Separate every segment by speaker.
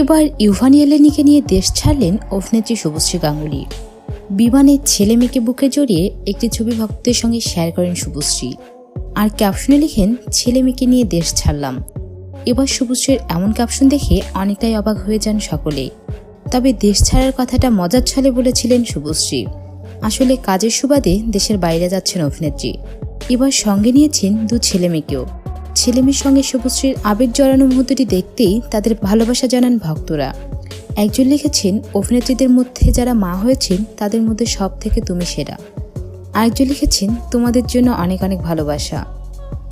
Speaker 1: এবার ইউভানিয়েলেনিকে নিয়ে দেশ ছাড়লেন অভিনেত্রী শুভশ্রী গাঙ্গুলি। বিমানে ছেলে মেয়েকে বুকে জড়িয়ে একটি ছবি ভক্তদের সঙ্গে শেয়ার করেন শুভশ্রী। আর ক্যাপশনে লিখেন, ছেলে মেয়েকে নিয়ে দেশ ছাড়লাম। এবার শুভশ্রীর এমন ক্যাপশন দেখে অনেকটাই অবাক হয়ে যান সকলে। তবে দেশ ছাড়ার কথাটা মজার ছলে বলেছিলেন শুভশ্রী। আসলে কাজের সুবাদে দেশের বাইরে যাচ্ছেন অভিনেত্রী। এবার সঙ্গে নিয়েছেন দু ছেলে মেয়েকেও। ছেলেমেয়ের সঙ্গে শুভশ্রীর আবেগ জড়ানো মুহূর্তটি দেখতেই তাদের ভালোবাসা জানান ভক্তরা। একজন লিখেছেন, অভিনেত্রীদের মধ্যে যারা মা হয়েছেন, তাদের মধ্যে সব থেকে তুমি সেরা। আরেকজন লিখেছেন, তোমাদের জন্য অনেক অনেক ভালোবাসা।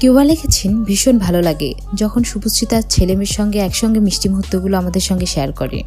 Speaker 1: কেউ বা লিখেছেন, ভীষণ ভালো লাগে যখন শুভশ্রী তার ছেলেমেয়ের সঙ্গে একসঙ্গে মিষ্টি মুহূর্তগুলো আমাদের সঙ্গে শেয়ার করে।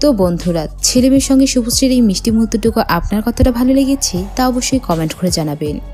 Speaker 1: তো বন্ধুরা, ছেলেমেয়ের সঙ্গে শুভশ্রীর এই মিষ্টি মুহূর্তটুকু আপনার কতটা ভালো লেগেছে তা অবশ্যই কমেন্ট করে জানাবেন।